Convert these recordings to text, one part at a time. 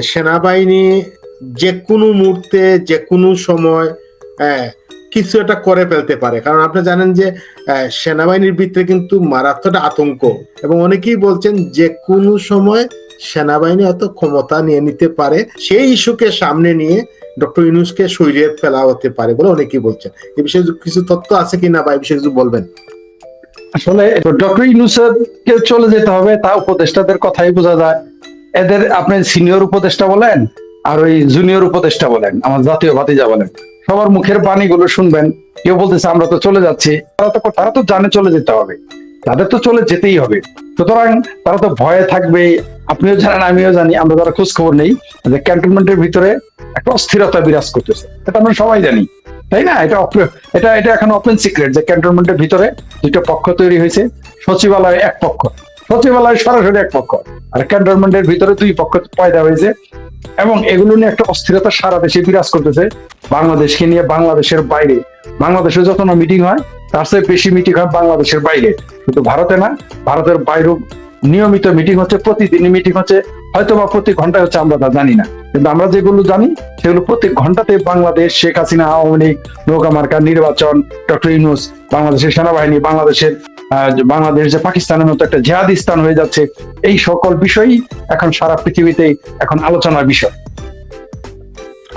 সেনাবাহিনী যে কোনো মুহূর্তে যে কোনো সময় কিছু একটা করে ফেলতে পারে। কারণ আপনি জানেন যে সেনাবাহিনীর ভিতরে কিন্তু মারাত্মক আতঙ্ক। এবং অনেকেই বলছেন যে কোনো সময় সেনাবাহিনী হয়তো ক্ষমতা নিয়ে নিতে পারে। সেই ইস্যুকে সামনে নিয়ে ডক্টর ইউনুসকে সরিয়ে ফেলা হতে পারে বলে অনেকেই বলছেন। এই বিষয়ে কিছু তথ্য আছে কিনা বা এই বিষয়ে কিছু বলবেন? আসলে ডক্টর ইউনুসকে চলে যেতে হবে তা উপদেষ্টাদের কথাই বোঝা যায়। এদের আপনি সিনিয়র উপদেষ্টা বলেন আর ওই জুনিয়র উপদেষ্টা বলেন, আমার জাতীয় ভাতিজা বলেন। সবার মুখের বাণীগুলো শুনবেন। কেউ বলতেছে, আমরা তো চলে যাচ্ছি। তারা তো তারা তো জানে চলে যেতে হবে। তাদের তো চলে যেতেই হবে। সুতরাং তারা তো ভয়ে থাকবে। আপনিও জানেন, আমিও জানি। আমরা যারা খোঁজ খবর নেই যে ক্যান্টনমেন্টের ভিতরে একটা অস্থিরতা বিরাজ করতেছে। এটা আমরা সবাই জানি। তাই না? এটা এটা এটা এখন ওপেন সিক্রেট যে ক্যান্টনমেন্টের ভিতরে দুটো পক্ষ তৈরি হয়েছে। সচিবালয় এক পক্ষ। সচিবালয় সরাসরি এক পক্ষ। আর ক্যান্টনমেন্টের ভিতরে দুই পক্ষ পয়দা হয়েছে এবং এগুলো নিয়ে একটা অস্থিরতা সারা দেশে বিরাজ করতেছে। বাংলাদেশকে নিয়ে বাংলাদেশের বাইরে। বাংলাদেশে যত না মিটিং হয়, তার চেয়ে বেশি মিটিং হয় বাংলাদেশের বাইরে। কিন্তু ভারতে না, ভারতের বাইরেও নিয়মিত মিটিং হচ্ছে, প্রতিদিনই মিটিং হচ্ছে হয়তো বা প্রতি ঘন্টায় হচ্ছে, আমরা তা জানি না। কিন্তু আমরা যেগুলো জানি, সেগুলো প্রত্যেক ঘন্টাতে বাংলাদেশ, শেখ হাসিনা, আওয়ামী লীগ, নৌকা মার্কা, নির্বাচন, ডক্টর ইউনুস, বাংলাদেশের সেনাবাহিনী, বাংলাদেশের বাংলাদেশ যে পাকিস্তানের মতো একটা জেহাদি স্থান হয়ে যাচ্ছে, এই সকল বিষয়ই এখন সারা পৃথিবীতেই এখন আলোচনার বিষয়।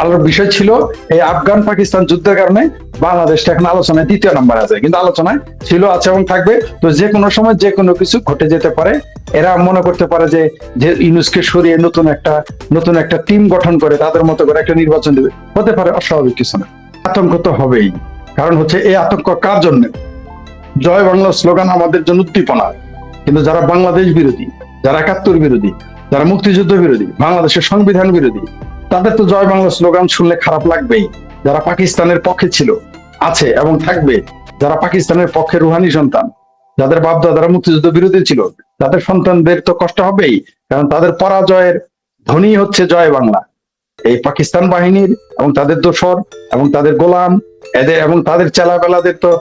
আলোর বিষয় ছিল এই আফগান পাকিস্তান যুদ্ধের কারণে বাংলাদেশটা এখন আলোচনায় দ্বিতীয় নাম্বার আছে, কিন্তু আলোচনায় ছিল, আছে এবং থাকবে। তো যে কোনো সময় যে কোনো কিছু ঘটে যেতে পারে। এরা মনে করতে পারে যে যে ইউনুসকে সরিয়ে নতুন একটা নতুন একটা টিম গঠন করে তাদের মতো করে একটা নির্বাচন দেবে। হতে পারে অস্বাভাবিক কিছু না। আতঙ্ক তো হবেই। কারণ হচ্ছে এই আতঙ্ক কার জন্য? জয় বাংলা স্লোগান আমাদের জন্য উদ্দীপনা। কিন্তু যারা বাংলাদেশ বিরোধী, যারা একাত্তর বিরোধী, যারা মুক্তিযুদ্ধ বিরোধী, বাংলাদেশের সংবিধান বিরোধী, তাদের তো জয় বাংলা স্লোগান শুনলে খারাপ লাগবেই। যারা পাকিস্তানের পক্ষে ছিল, আছে এবং থাকবে। যারা পাকিস্তানের পক্ষে রুহানি সন্তান, যাদের বাপ দাদারা মুক্তিযুদ্ধ বিরোধী ছিল, তাদের সন্তানদের তো কষ্ট হবেই, কারণ তাদের পরাজয়ের ধ্বনি হচ্ছে জয় বাংলা। এই পাকিস্তান বাহিনীর এবং তাদের দোসর এবং তাদের গোলাম, এদের এবং তাদের চেলাবেলাদের তো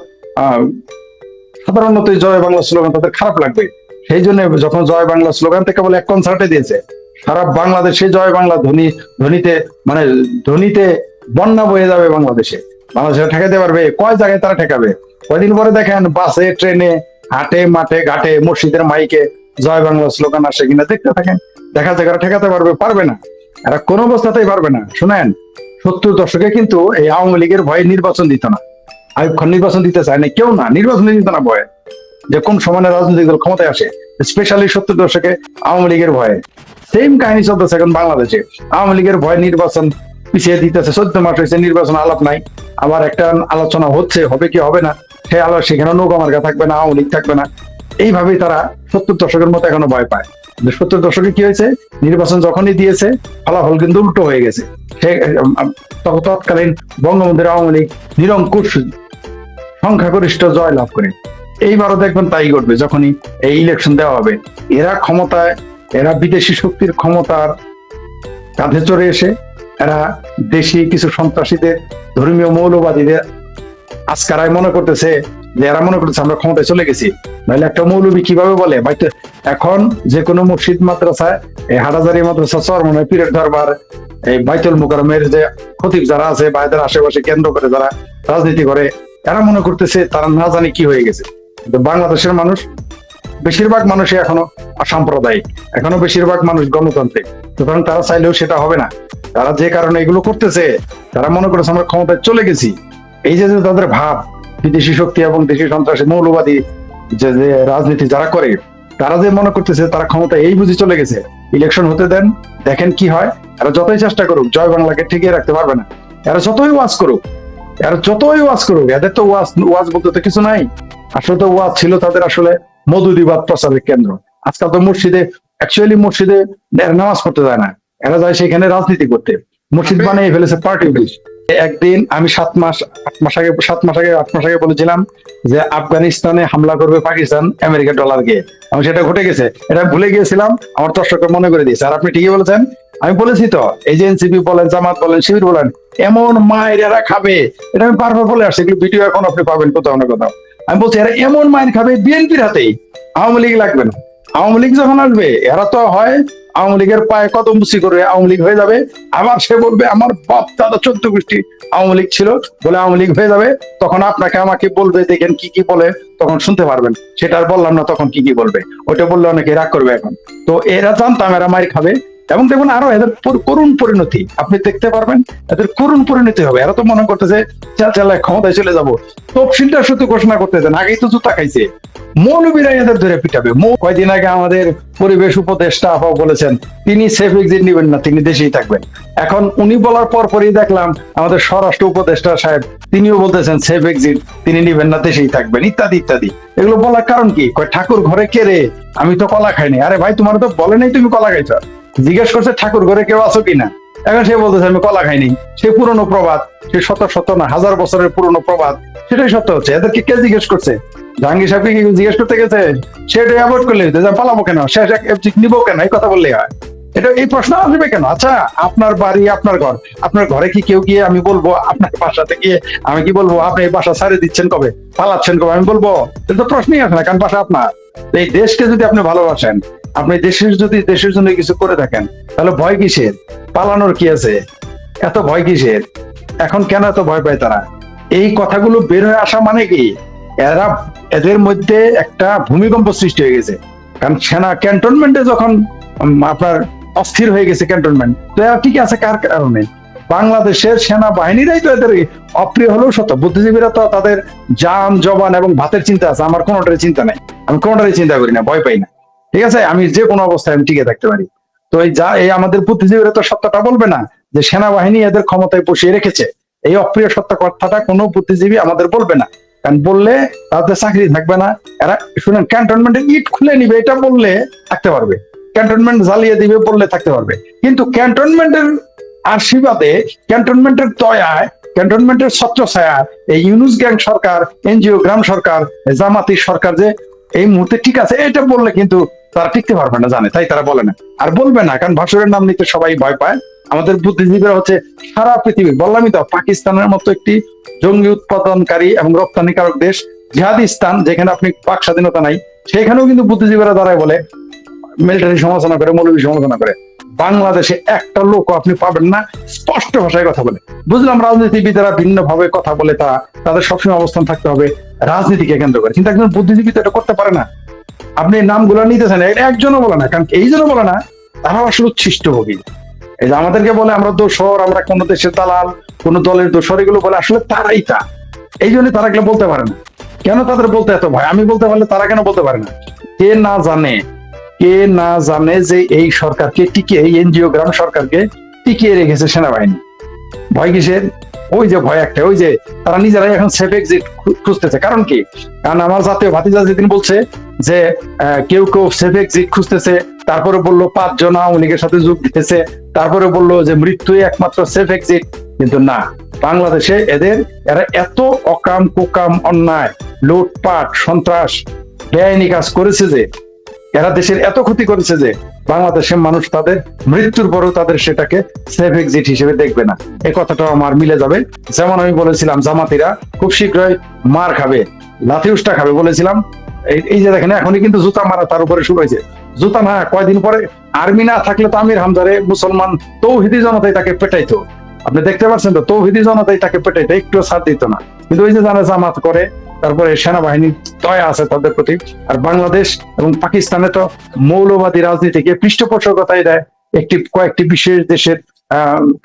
সাধারণত এই জয় বাংলা স্লোগান তাদের খারাপ লাগবে। সেই জন্য যখন জয় বাংলা স্লোগান থেকে বলে এক কনসার্টে দিয়েছে, সারা বাংলাদেশে জয় বাংলা ধ্বনি, ধ্বনিতে মানে ধ্বনিতে বন্যা বয়ে যাবে বাংলাদেশে। বাংলাদেশে ঠেকাতে পারবে, কয় জায়গায় তারা ঠেকাবে? কয়দিন পরে দেখেন বাসে, ট্রেনে, হাটে, মাঠে, ঘাটে, মসজিদের মাইকে জয় বাংলা স্লোগান আসে কিনা দেখতে থাকেন। দেখা যায় ঠেকাতে পারবে পারবে না। এরা কোন অবস্থাতেই পারবে না। শুনেন, সত্তর দশকে কিন্তু এই আওয়ামী লীগের ভয়ে নির্বাচন দিত না। আইব খান নির্বাচন দিতে চায় না কেউ না, নির্বাচন দিত না ভয়ে। যে কোন সময় রাজনৈতিক দল ক্ষমতায় আসে স্পেশালি সত্তর দশকে আওয়ামী লীগের ভয়ে। সেম কাহিনী চলতেছে এখন বাংলাদেশে। আওয়ামী লীগের ভয় নির্বাচন পিছিয়ে দিতেছে, চোদ্দ মাস হয়েছে, নির্বাচন আলাপ নাই। আবার একটা আলোচনা হচ্ছে, হবে কি হবে না, সে আলো সেখানে নৌকা মার্কা থাকবে না, আওয়ামী লীগ থাকবে না। এইভাবেই তারা সত্তর দশকের মতো এখনও ভয় পায়। সত্তর দশকে কি হয়েছে? নির্বাচন যখনই দিয়েছে, ফলাফল কিন্তু উল্টো হয়ে গেছে। তৎকালীন বঙ্গবন্ধুর আওয়ামী লীগ নিরঙ্কুশ সংখ্যাগরিষ্ঠ জয় লাভ করে। এইবারও দেখবেন তাই ঘটবে যখনই এই ইলেকশন দেওয়া হবে। এরা ক্ষমতায়, এরা বিদেশি শক্তির ক্ষমতার কাঁধে চড়ে এসে, এরা দেশি কিছু সন্ত্রাসীদের, ধর্মীয় মৌলবাদীদের আজকারাই মনে করতেছে যে, এরা মনে করতেছে আমরা ক্ষমতায় চলে গেছি। নাহলে একটা মৌলবী কীভাবে বলে? এখন যে কোনো মসজিদ, মাদ্রাসায়, এই হাটাজারি মাদ্রাসা চরমনে পীরের দরবার, এই বাইতুল মুকারমের যে খতিব যারা আছে বা আশেপাশে কেন্দ্র করে যারা রাজনীতি করে এরা মনে করতেছে তারা না জানি কি হয়ে গেছে। কিন্তু বাংলাদেশের মানুষ, বেশিরভাগ মানুষই এখনও অসাম্প্রদায়িক। এখনও বেশিরভাগ মানুষ গণতান্ত্রিক। সুতরাং তারা চাইলেও সেটা হবে না। তারা যে কারণে এগুলো করতেছে, তারা মনে করেছে আমরা ক্ষমতায় চলে গেছি। এই যে যে তাদের ভাব, বিদেশি শক্তি এবং দেশি সন্ত্রাসী, মৌলবাদী যে যে রাজনীতি যারা করে, তারা যে মনে করতেছে তারা ক্ষমতা এই বুঝি চলে গেছে। ইলেকশন হতে দেন, দেখেন কি হয়। এরা যতই চেষ্টা করুক, জয় বাংলাকে ঠেকিয়ে রাখতে পারবে না। এরা যতই ওয়াজ করুক এরা যতই ওয়াজ করুক এদের তো ওয়াজ ওয়াজ বলতে তো কিছু নাই। আসলে তো ওয়াজ ছিল তাদের আসলে মধুদিবাদ প্রচারের কেন্দ্র। আজকাল তো মসজিদে অ্যাকচুয়ালি মসজিদে নামাজ পড়তে যায় না। এরা যায় সেখানে রাজনীতি করতে। মসজিদ বানিয়ে ফেলেছে পার্টি অফিস একদিন আমি সাত মাস আট মাস আগে সাত মাস আগে আট মাস আগে বলেছিলাম যে আফগানিস্তানে হামলা করবে পাকিস্তান আমেরিকা ডলার দিয়ে আমি সেটা ঘটে গেছে। এটা ভুলে গিয়েছিলাম আমার দর্শকরা মনে করে দিয়েছে। আর আপনি ঠিকই বলেছেন। আমি বলেছি তো এই যে এনসিপি বলেন জামাত বলেন শিবির বলেন এমন মায়ের এরা খাবে। এটা আমি বারবার বলে আসছি, এগুলো ভিডিও এখন আপনি পাবেন কোথাও না কোথাও। আমি বলছি, এরা এমন মায়ের খাবে বিএনপির হাতেই, আওয়ামী লীগ লাগবে না। আওয়ামী লীগ যখন আসবে, এরা তো হয় আওয়ামী লীগের পায়ে কদম বুসি করে আওয়ামী লীগ হয়ে যাবে। আবার সে বলবে, আমার বাপ দাদা চোদ্দ গোষ্ঠী আওয়ামী লীগ ছিল। বলে আওয়ামী লীগ হয়ে যাবে। তখন আপনাকে আমাকে বলবে, দেখেন কি কি বলে। তখন শুনতে পারবেন। সেটা বললাম না তখন কি কি বলবে। ওটা বললে অনেকে রাগ করবে এখন। তো এরা জানতাম এরা মায়ের খাবে। এবং দেখুন আরও এদের করুণ পরিণতি। আপনি দেখতে পারবেন, এদের করুণ পরিণতি হবে। এরা তো মনে করতেছে, চাল চালায় ক্ষমতায় চলে যাব। তফসিলটা শুধু ঘোষণা করতে দেন, আগেই তো জুতা খাইছে। মৌলবীরা এদের ধরে পিটাবে। কয়দিন আগে আমাদের পরিবেশ উপদেষ্টা আপাও বলেছেন, তিনি সেফ এক্সিট নেবেন না, তিনি দেশেই থাকবেন। এখন উনি বলার পর পরই দেখলাম, আমাদের স্বরাষ্ট্র উপদেষ্টা সাহেব, তিনিও বলতেছেন, সেফ এক্সিট, তিনি নিবেন না, দেশেই থাকবেন। ইত্যাদি ইত্যাদি। এগুলো বলার কারণ কি? কয়, ঠাকুর ঘরে কে রে? আমি তো কলা খাইনি। আরে ভাই, তোমার তো বলে নাই তুমি কলা খাইছ? জিজ্ঞেস করছে, ঠাকুর ঘরে কেউ আছো কিনা? এখন সে বলতেছে, আমি কলা খাইনি। সে পুরনো প্রবাদ, সে শত শত না, হাজার বছরের পুরনো প্রবাদ, সেটাই সত্য হচ্ছে। এদেরকে কে জিজ্ঞেস করছে? জাহাঙ্গীর সাহেবকে কি জিজ্ঞেস করতে গেছে? সেটাই অ্যাভয়েড করলে যে পালাবো কেন? শেষ এক নিবো কেন? এই কথা বললে হয়। এটা এই প্রশ্ন আসবে কেন? আচ্ছা আপনার বাড়ি, আপনার ঘর, আপনার ঘরে কি কেউ গিয়ে আমি বলব, আপনার বাসাতে গিয়ে আমি কি বলব, আপনি এই বাসা ছাড়ে দিচ্ছেন কবে? পালাচ্ছেন কবে? আমি বলব? এটা তো প্রশ্নই আসে না, কারণ বাসা আপনার। এই দেশকে যদি আপনি ভালোবাসেন, আপনি দেশের যদি দেশের জন্য কিছু করে থাকেন, তাহলে ভয় কিসের? পালানোর কি আছে? এত ভয় কিসের? এখন কেন এত ভয় পায় তারা? এই কথাগুলো বের হয়ে আসা মানে কি? এরা এদের মধ্যে একটা ভূমিকম্প সৃষ্টি হয়ে গেছে। কারণ সেনা ক্যান্টনমেন্টে যখন আপনার অস্থির হয়ে গেছে ক্যান্টনমেন্ট, তো এরা ঠিক আছে কার কারণে? বাংলাদেশের সেনা বাহিনীরাই তো এদের অপ্রিয় হলেও সত্য। বুদ্ধিজীবীরা তো তাদের যান, জবান এবং ভাতের চিন্তা আছে। আমার কোনোটারই চিন্তা নাই। আমি কোনোটারই চিন্তা করি না, ভয় পাই না। ঠিক আছে? আমি যে কোনো অবস্থায় আমি টিকে থাকতে পারি। তো এই যা, এই আমাদের বুদ্ধিজীবীরা তো সত্যটা বলবে না যে সেনাবাহিনী এদের ক্ষমতায় বসিয়ে রেখেছে। এই অপ্রিয় সত্য কথাটা কোনো বুদ্ধিজীবী আমাদের বলবে না। কারণ বললে তাদের চাকরি থাকবে না। এরা, শুনেন ক্যান্টনমেন্টের ইট খুলে নিবে, এটা বললে থাকতে পারবে। ক্যান্টনমেন্ট জ্বালিয়ে দিবে, বললে থাকতে পারবে। কিন্তু ক্যান্টনমেন্টের আশীর্বাদে, ক্যান্টনমেন্টের দয়ায়, ক্যান্টনমেন্টের ছত্রছায়া এই ইউনুস গ্যাং সরকার, এনজিও গ্রাম সরকার, জামাতি সরকার যে এই মুহূর্তে ঠিক আছে, এটা বললে কিন্তু তারা টিকতে পারবে না জানে, তাই তারা বলে না। আর বলবে না, কারণ ভাসুরের নাম নিতে সবাই ভয় পায়। আমাদের বুদ্ধিজীবীরা হচ্ছে সারা পৃথিবী, বললামই তো, পাকিস্তানের মতো একটি জঙ্গি উৎপাদনকারী এবং রপ্তানিকারক দেশ, জিহাদিস্তান, যেখানে আপনি পাক স্বাধীনতা নাই, সেখানেও কিন্তু বুদ্ধিজীবীরা দাঁড়ায় বলে মিলিটারি সমালোচনা করে মৌলবী সমালোচনা করে। বাংলাদেশে একটা লোক আপনি পাবেন না, স্পষ্ট ভাষায় কথা বলে। বুঝলাম রাজনীতিবিদেরা ভিন্ন ভাবে কথা বলে তারা, তাদের সবসময় অবস্থান থাকতে হবে রাজনীতিকে কেন্দ্র করে। কিন্তু একজন বুদ্ধিজীবী তো এটা করতে পারে না। আপনি নামগুলো নিতেছেন একজনও বলে না। কারণ এই জন্য বলে না, তারাও আসলে উচ্ছিষ্ট ভোগী। এই যে আমাদেরকে বলে আমরা দোষর, আমরা কোন দেশের দালাল, কোন দলের দোষর, এগুলো বলে আসলে তারাই তা। এই জন্য তারা এগুলো বলতে পারে না। কেন তাদের বলতে এত ভয়? আমি বলতে পারলে তারা কেন বলতে পারে না? কে না জানে, কে না জানে যে এই সরকারকে টিকে এই এনজিও গ্রাম সরকারকে টিকিয়ে রেখেছে সেনাবাহিনী। ভয় কিসের? ওই যে ভয় একটা, ওই যে তারা নিজেরাই এখন সেফ এক্সিট খুঁজতেছে। কারণ কি? কারণ আমার জাতীয় ভাতিজা যেদিন বলছে যে কেউ কেউ সেফ এক্সিট খুঁজতেছে, তারপরে বলল পাঁচজন আওয়ামী লীগের সাথে যোগ দিতেছে, তারপরে বলল যে মৃত্যুই একমাত্র সেফ এক্সিট কিন্তু না, বাংলাদেশে এদের, এরা এত অকাম কুকাম অন্যায়, লুটপাট, সন্ত্রাস, বেআইনি কাজ করেছে যে এরা দেশের এত ক্ষতি করেছে যে বাংলাদেশের মানুষ তাদের মৃত্যুর পরেও তাদের সেটাকে সেফ এক্সিট হিসেবে দেখবে না। এই কথাটাও আমার মিলে যাবে। যেমন আমি বলেছিলাম, জামাতিরা খুব শীঘ্রই মার খাবে লাথি উষ্টা খাবে বলেছিলাম। এই- এই যে দেখেন, এখনই কিন্তু জুতা মারা তার উপরে শুরু হয়েছে। জুতা না, কয়দিন পরে আর্মি না থাকলে তো আমির হামজারে মুসলমান তৌহিদি জনতাই তাকে পেটাইতো। আপনি দেখতে পাচ্ছেন তো, তৌহিদি জনতাই তাকে পেটাইতো একটু ছাড় দিত না। কিন্তু ওই যে জানা জামাত করে, তারপরে সেনাবাহিনী দয়া আছে তাদের প্রতি, আর বাংলাদেশ এবং পাকিস্তানে তো মৌলবাদী রাজনীতিকে পৃষ্ঠপোষকতাই দেয় একটি, কয়েকটি বিশেষ দেশের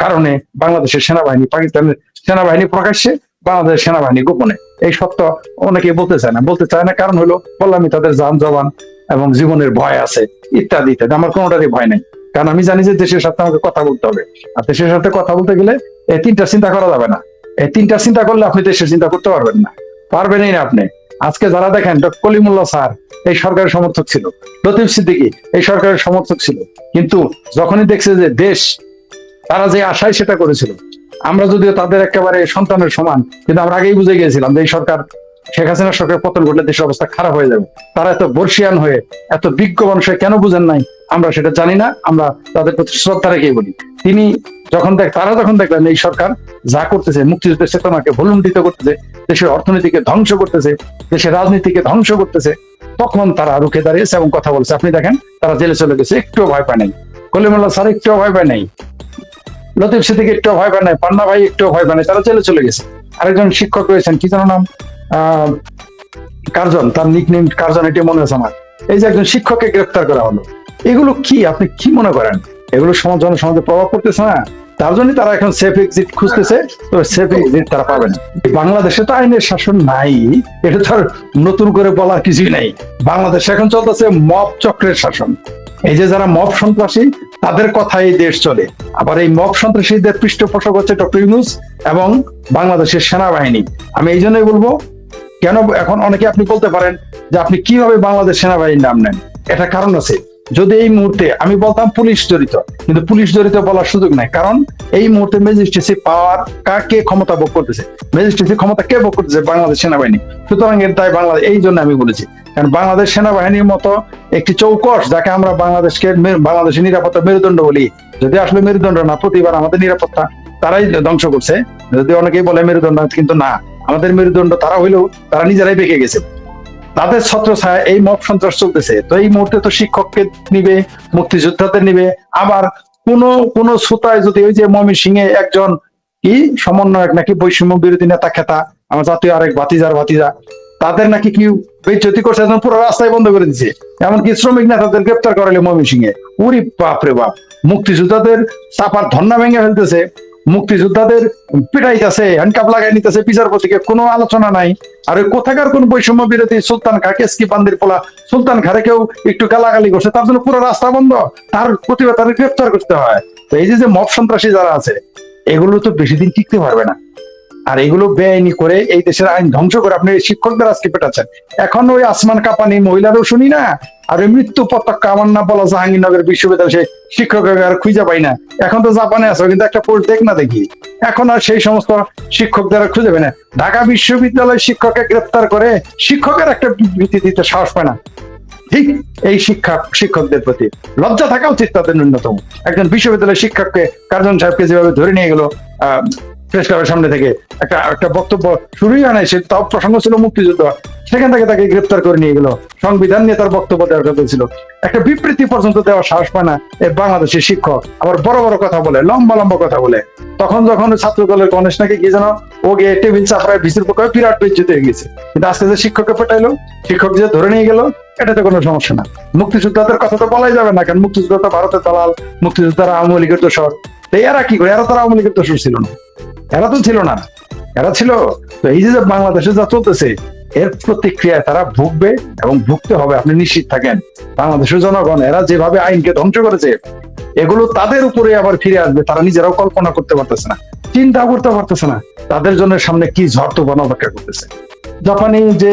কারণে বাংলাদেশের সেনাবাহিনী, পাকিস্তানের সেনাবাহিনী প্রকাশ্যে, বাংলাদেশের সেনাবাহিনী গোপনে। এই সত্য অনেকে বলতে চায় না। বলতে চায় না, কারণ হলো বললামই তাদের যান জবান এবং জীবনের ভয় আছে, ইত্যাদি ইত্যাদি। আমার কোনোটারই ভয় নেই। কারণ আমি জানি যে দেশের সাথে আমাকে কথা বলতে হবে। আর দেশের সাথে কথা বলতে গেলে এই তিনটা চিন্তা করা যাবে না। এই তিনটা চিন্তা করলে আপনি দেশের চিন্তা করতে পারবেন না। পারবেনই না আপনি। আজকে যারা দেখেন, ডক্টর কলিমুল্লাহ স্যার, এই সরকারের সমর্থক ছিল। লতিফ সিদ্দিকি, এই সরকারের সমর্থক ছিল। কিন্তু যখনই দেখছে যে দেশ, তারা যে আশায় সেটা করেছিল, আমরা যদিও তাদের একেবারে সন্তানের সমান, কিন্তু আমরা আগেই বুঝে গিয়েছিলাম যে এই সরকার, শেখ হাসিনা সরকার পতন ঘটলে দেশের অবস্থা খারাপ হয়ে যাবে। তারা এত বর্ষিয়ান হয়ে, এত বিজ্ঞ মানুষে কেন বুঝেন নাই? আমরা সেটা জানি না, আমরা তাদের প্রতি শ্রদ্ধা রেখেই বলি। তিনি যখন দেখ, তারা যখন দেখলেন এই সরকার যা করতেছে, মুক্তিযুদ্ধের চেতনাকে ভুলুণ্ঠিত করতেছে, দেশের অর্থনীতিকে ধ্বংস করতেছে, দেশের রাজনীতিকে ধ্বংস করতেছে, তখন তারা রুখে দাঁড়িয়েছে এবং কথা বলছে। আপনি দেখেন, তারা জেলে চলে গেছে, একটুও ভয় পায় নাই। কলিমুল্লাহ স্যার একটুও ভয় পায় নাই। লতিফ সিদ্দিক একটু ভয় পায় নাই, পান্না ভাই একটু ভয় পায় নাই, তারা জেলে চলে গেছে। আরেকজন শিক্ষক রয়েছেন, কি যেন নাম? কার্জন, তার নিক নেম কার্জন, এটি মনে আছে আমার। এই যে একজন শিক্ষককে গ্রেফতার করা হলো। এগুলো কি? আপনি কি মনে করেন? এগুলো সমাজ জনসমাজে প্রভাব পড়তেছে না? তার জন্য তারা এখন সেফ এক্সিট খুঁজতেছে, তো সেফ এক্সিট তারা পাবে না। বাংলাদেশে তো আইনের শাসন নাই, এটা তো নতুন করে বলার কিছুই নাই। বাংলাদেশে এখন চলতেছে মব চক্রের শাসন। এই যে যারা মব সন্ত্রাসী, তাদের কথাই এই দেশ চলে। আবার এই মব সন্ত্রাসীদের পৃষ্ঠপোষক হচ্ছে ডক্টর ইউনুস এবং বাংলাদেশের সেনাবাহিনী। আমি এই জন্যই বলব, কেন এখন অনেকে আপনি বলতে পারেন যে আপনি কীভাবে বাংলাদেশ সেনাবাহিনীর নাম নেন? এটা কারণ আছে যদি এই মুহূর্তে, আমি বলতাম পুলিশ জড়িত, কিন্তু পুলিশ জড়িত বলার সুযোগ নাই। কারণ এই মুহূর্তে ম্যাজিস্ট্রেসি পাওয়ার কাকে ক্ষমতা ভোগ করতেছে? ম্যাজিস্ট্রেসি ক্ষমতা কে ভোগ করতেছে? বাংলাদেশ সেনাবাহিনী। সুতরাং এর তাই বাংলাদেশ, এই জন্য আমি বলেছি। কারণ বাংলাদেশ সেনাবাহিনীর মতো একটি চৌকস, যাকে আমরা বাংলাদেশকে বাংলাদেশের নিরাপত্তা মেরুদণ্ড বলি, যদি আসলে মেরুদণ্ড না, প্রতিবার আমাদের নিরাপত্তা তারাই ধ্বংস করছে। যদি অনেকেই বলে মেরুদণ্ড, কিন্তু না। আমাদের মেরুদণ্ড তারা হইলেও তারা নিজেরাই বেঁকে গেছে। তাদের ছত্র ছায়া এই মব সন্ত্রাস চলতেছে। তো এই মুহূর্তে তো শিক্ষককে নিবে, মুক্তিযোদ্ধাদের নিবে। আবার কোন কোন শ্রোতায় যদি ওই যে মমি সিংহে একজন কি সমন্বয়ক নাকি বৈষম্য বিরোধী নেতা খেতা, আমার জাতীয় আরেক ভাতিজার ভাতিজা, তাদের নাকি কি বেজ্জতি করছে একদম পুরো রাস্তায় বন্ধ করে দিচ্ছে এমনকি শ্রমিক নেতাদের গ্রেপ্তার করালে মমি সিংহে উরি বাপ রে বাপ। মুক্তিযোদ্ধাদের চাপার ধন্না ভেঙে ফেলতেছে। মুক্তিযোদ্ধাদের পিটাইতেছে হ্যান্ডকাপ লাগাই নিতেছে, বিচারপতিকে কোনো আলোচনা নাই। আর ওই কোথাকার কোন বৈষম্য বিরোধী সুলতান খা, কেসকি বান্দির পোলা সুলতান খারে কেউ একটু গালাগালি করছে, তার জন্য পুরো রাস্তা বন্ধ। তার প্রতিভা তাদের গ্রেপ্তার করতে হয়। তো এই যে যে মব সন্ত্রাসী যারা আছে, এগুলো তো বেশি দিন টিকতে পারবে না। আর এগুলো বেআইনি করে এই দেশের আইন ধ্বংস করে আপনি শিক্ষকদের আজকে পেটাচ্ছেন। এখন ওই আসমান কাপানি মহিলারও শুনি না, আর ওই মৃত্যু পতাকা আমার না বলা জাহাঙ্গীরনগর বিশ্ববিদ্যালয় সে শিক্ষক আর খুঁজে পাই না। এখন তো জাপানে আছে, কিন্তু একটা পোস্ট দেখ না দেখি। এখন আর সেই সমস্ত শিক্ষকদের আর খুঁজে পাই না। ঢাকা বিশ্ববিদ্যালয় শিক্ষককে গ্রেপ্তার করে শিক্ষকের একটা বিবৃতি দিতে সাহস পায় না। ঠিক এই শিক্ষা শিক্ষকদের প্রতি। লজ্জা থাকা উচিত তাদের ন্যূনতম। একজন বিশ্ববিদ্যালয়ের শিক্ষককে কার্জন সাহেবকে যেভাবে ধরে নিয়ে গেল প্রেস ক্লাবের সামনে থেকে একটা একটা বক্তব্য শুরুই হয় নাই, সে তাও প্রসঙ্গ ছিল মুক্তিযুদ্ধ। সেখান থেকে তাকে গ্রেপ্তার করে নিয়ে গেল। সংবিধান নিয়ে তার বক্তব্য দেওয়ার কথা ছিল। একটা বিবৃতি পর্যন্ত দেওয়ার সাহস পায় না এই বাংলাদেশের শিক্ষক। আবার বড় বড় কথা বলে, লম্বা লম্বা কথা বলে। তখন যখন ছাত্র দলের গণেশ নাকি কি যেন ও গিয়ে টেবিল চাপড়ায় ভিসির পক্ষে বিরাট বেজ্জিত হয়ে গেছে। কিন্তু আজকে যে শিক্ষককে পেটাইলো শিক্ষক যে ধরে নিয়ে গেল, এটাতে কোনো সমস্যা না। মুক্তিযোদ্ধাদের কথা তো বলাই যাবে না, কারণ মুক্তিযোদ্ধা ভারতের দালাল, মুক্তিযোদ্ধারা আওয়ামী লীগের দোষর। তো এরা কি করে? এরা তারা আওয়ামী লীগের দোষর ছিল না। এরা তো ছিল না। এরা ছিল তো এই যে বাংলাদেশে যা চলতেছে, এর প্রতিক্রিয়ায় তারা ভুগবে এবং ভুগতে হবে, আপনি নিশ্চিত থাকেন। বাংলাদেশের জনগণ, এরা যেভাবে আইনকে ধ্বংস করেছে, এগুলো তাদের উপরে আবার ফিরে আসবে, তারা নিজেরাও কল্পনা করতে পারতেছে না চিন্তা করতে পারতেছে না, তাদের জন্য সামনে কি ঝড় তো অপেক্ষা করতেছে। জাপানি যে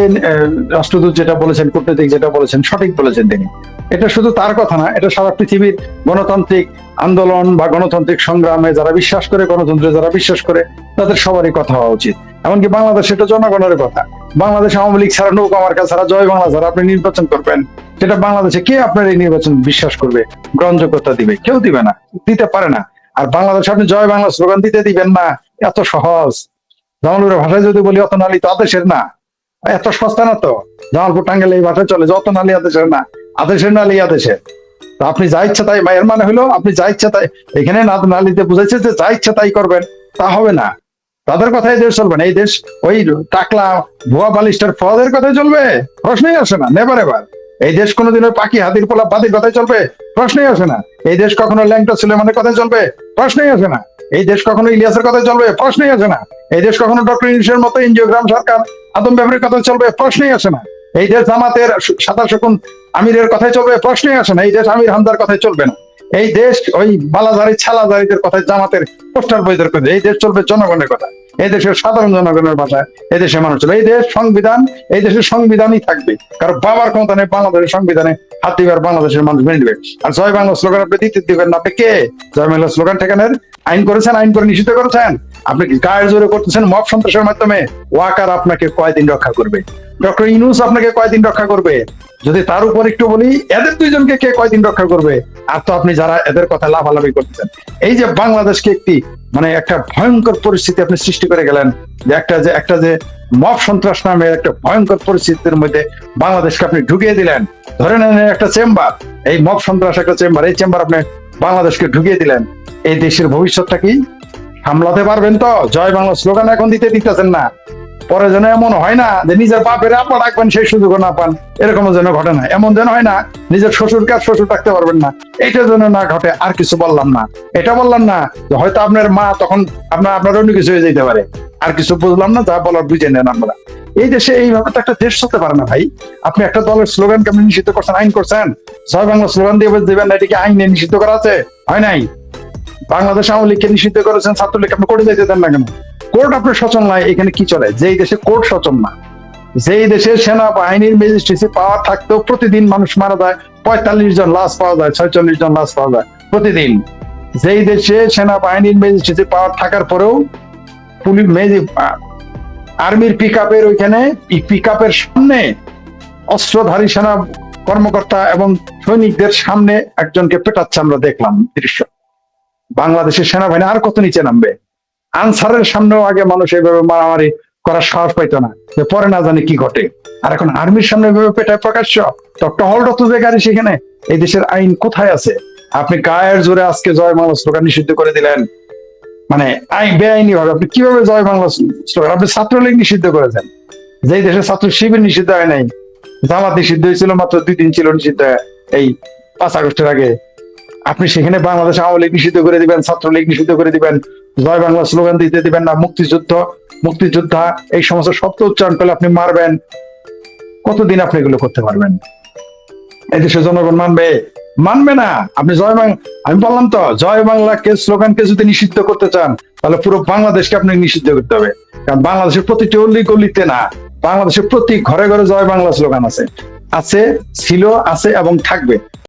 রাষ্ট্রদূত যেটা বলেছেন, কূটনীতিক যেটা বলেছেন, সঠিক বলেছেন তিনি। এটা শুধু তার কথা না, এটা সারা পৃথিবীর গণতান্ত্রিক আন্দোলন বা গণতান্ত্রিক সংগ্রামে যারা বিশ্বাস করে, গণতন্ত্রে যারা বিশ্বাস করে, তাদের সবারই কথা হওয়া উচিত। এমনকি বাংলাদেশ এটা জনগণের কথা। বাংলাদেশ আওয়ামী লীগ ছাড়া নৌকা মার্কা ছাড়া জয় বাংলা ছাড়া আপনি নির্বাচন করবেন, সেটা বাংলাদেশে কে আপনার এই নির্বাচন বিশ্বাস করবে? গ্রহণযোগ্যতা দিবে, কেউ দিবে না, দিতে পারে না। আর বাংলাদেশে আপনি জয় বাংলা স্লোগান দিতে দিবেন না, এত সহজ। জামালপুরের ভাষায় যদি বলি, অত নালি তো আদেশের না। এত সস্তা না তো? জামালপুর টাঙ্গাইলে এই ভাষায় চলে, যত নালি আদেশের না, আদেশের নালি আদেশের তো আপনি যা ইচ্ছা তাই এর মানে হলো আপনি যা ইচ্ছা তাই, এখানে না নালিতে বুঝাইছে যে যা ইচ্ছা তাই করবেন, তা হবে না। তাদের কথাই দেশ চলবে না। এই দেশ, ওই টাকলা ভুয়া বালিস্টার ফদের কথাই চলবে, প্রশ্নই আসে না নেবার এবার এই দেশ কোনোদিন ওই পাখি হাতির পোলা বাদির কথাই চলবে, প্রশ্নই আসে না। এই দেশ কখনো ল্যাংটা সুলেমানের কথাই চলবে, প্রশ্নই আসে না। এই দেশ কখনো ইলিয়াসের কথা চলবে? প্রশ্নই আসে না। এই দেশ কখনো ডক্টর ইলিশের মতো এনজিওগ্রাম সরকার আদম ব্যাপারের কথা চলবে? প্রশ্নই আসে না। এই দেশ জামাতের সাতাশ শকুন আমিরের কথাই চলবে? প্রশ্নই আসে না। এই দেশ আমির হামদার কথাই চলবে না। এই দেশ ওই বালাজারি, ছালাজারিদের কথায় জামাতের পোস্টার বইদের কথা। এই দেশ চলবে জনগণের কথা। এই দেশের সাধারণ জনগণের ভাষায় এই দেশের মানুষ ছিল। এই দেশ সংবিধান, এই দেশের সংবিধানই থাকবে। কারণ বাবার ক্ষমতা নেই, বাংলাদেশের সংবিধানে হাত দিবার বাংলাদেশের মানুষ মেনে নেবে। আর জয় বাংলা স্লোগান আপনি দিতে দিবেন না, আপনি কে? জয় বাংলা স্লোগান ঠেকানের আইন করেছেন, আইন করে নিষিদ্ধ করেছেন? আপনি গায়ের জোরে করতেছেন মব সন্ত্রাসের মাধ্যমে? ওয়াকার আপনাকে কয়দিন রক্ষা করবে? ডক্টর ইনুস আপনাকে কয়দিন রক্ষা করবে? যদি তার উপর একটু বলি, এদের দুইজনকে কে কয়দিন রক্ষা করবে? আর তো আপনি যারা এদের কথা লাভালাভি করতেছেন। এই যে বাংলাদেশকে একটি মানে একটা ভয়ঙ্কর পরিস্থিতি আপনি সৃষ্টি করে গেলেন, যে একটা যে একটা যে মব সন্ত্রাস নামে একটা ভয়ঙ্কর পরিস্থিতির মধ্যে বাংলাদেশকে আপনি ঢুকিয়ে দিলেন। ধরে নেন একটা চেম্বার, এই মব সন্ত্রাস একটা চেম্বার, এই চেম্বার আপনি বাংলাদেশকে ঢুকিয়ে দিলেন। এই দেশের ভবিষ্যৎটা কি? সামলাতে পারবেন তো? জয় বাংলা স্লোগান এখন দিতে দিতেছেন না। পরে যেন এমন হয় না যে নিজের বাপের আপা রাখবেন, সেই সুযোগ না পান। এরকম যেন ঘটে না। এমন যেন হয় না, নিজের শ্বশুরকে আর শ্বশুর রাখতে পারবেন না। এটা যেন না ঘটে, আর কিছু বললাম না। এটা বললাম না, যে হয়তো আপনার মা তখন আপনার আপনার অন্য কিছু হয়ে যেতে পারে। আর কিছু বুঝলাম না, যা বলার বুঝে নেন আমরা এই দেশে এইভাবে তো একটা দেশ চলতে পারে না ভাই। আপনি একটা দলের স্লোগানকে আপনি নিষিদ্ধ করছেন, আইন করছেন? জয় বাংলা স্লোগান দিয়ে দেবেন এটিকে আইনে নিষিদ্ধ করা আছে? হয় নাই? বাংলাদেশ আওয়ামী লীগকে নিষিদ্ধ করেছেন ছাত্রলীগ আপনি করে যেতে দেন না কেন? কোর্ট আপনার সচল নয়, এখানে কি চলে? যেই দেশে কোর্ট সচল না, যেই দেশে সেনাবাহিনীর ম্যাজিস্ট্রেসি পাওয়ার থাকতেও প্রতিদিন মানুষ মারা যায়, পঁয়তাল্লিশ জন লাশ পাওয়া যায়, ছয়চল্লিশ জন লাশ পাওয়া যায় প্রতিদিন। যেই দেশে সেনাবাহিনীর ম্যাজিস্ট্রেসি পাওয়ার থাকার পরেও পুলিশ আর্মির পিক আপের ওইখানে পিক আপের সামনে অস্ত্রধারী সেনা কর্মকর্তা এবং সৈনিকদের সামনে একজনকে পেটাচ্ছে, আমরা দেখলাম দৃশ্য। বাংলাদেশের সেনাবাহিনী আর কত নিচে নামবে? আনসারের সামনেও আগে মানুষ এইভাবে মারামারি করার সাহস পাইতো না। পরে না জানি কি ঘটে। আর এখন আর্মির সামনে এভাবে পেটায় প্রকাশ্য। তো টহল রত যে গাড়ি সেখানে, এই দেশের আইন কোথায় আছে? আপনি গায়ের জোরে আজকে জয় বাংলা স্লোগান নিষিদ্ধ করে দিলেন। মানে আইন বেআইনি ভাবে আপনি কীভাবে জয় বাংলা স্লোগান আপনি ছাত্রলীগ নিষিদ্ধ করেছেন। যেই দেশের ছাত্র শিবির নিষিদ্ধ হয় নাই, জামাত নিষিদ্ধ হয়েছিল মাত্র দুই দিন ছিল নিষিদ্ধ এই পাঁচ আগস্টের আগে। আপনি সেখানে বাংলাদেশ আওয়ামী লীগ নিষিদ্ধ করে দিবেন, ছাত্রলীগ নিষিদ্ধ করে দিবেন, জয় বাংলা স্লোগান দিতে দিবেন না, মুক্তিযুদ্ধ, মুক্তিযোদ্ধা, এই সমস্ত শব্দ উচ্চারণ করলে আপনি মারবেন। কতদিন আপনি এগুলো করতে পারবেন? এদেশের জনগণ মানবে? মানবে না। আপনি জয় বাংলা আমি বললাম তো, জয় বাংলাকে, স্লোগানকে যদি নিষিদ্ধ করতে চান, তাহলে পুরো বাংলাদেশকে আপনাকে নিষিদ্ধ করতে হবে। কারণ বাংলাদেশের প্রতিটি অলি গলিতে না, বাংলাদেশের প্রতি ঘরে ঘরে জয় বাংলা স্লোগান আছে। আছে, ছিল, আছে এবং থাকবে।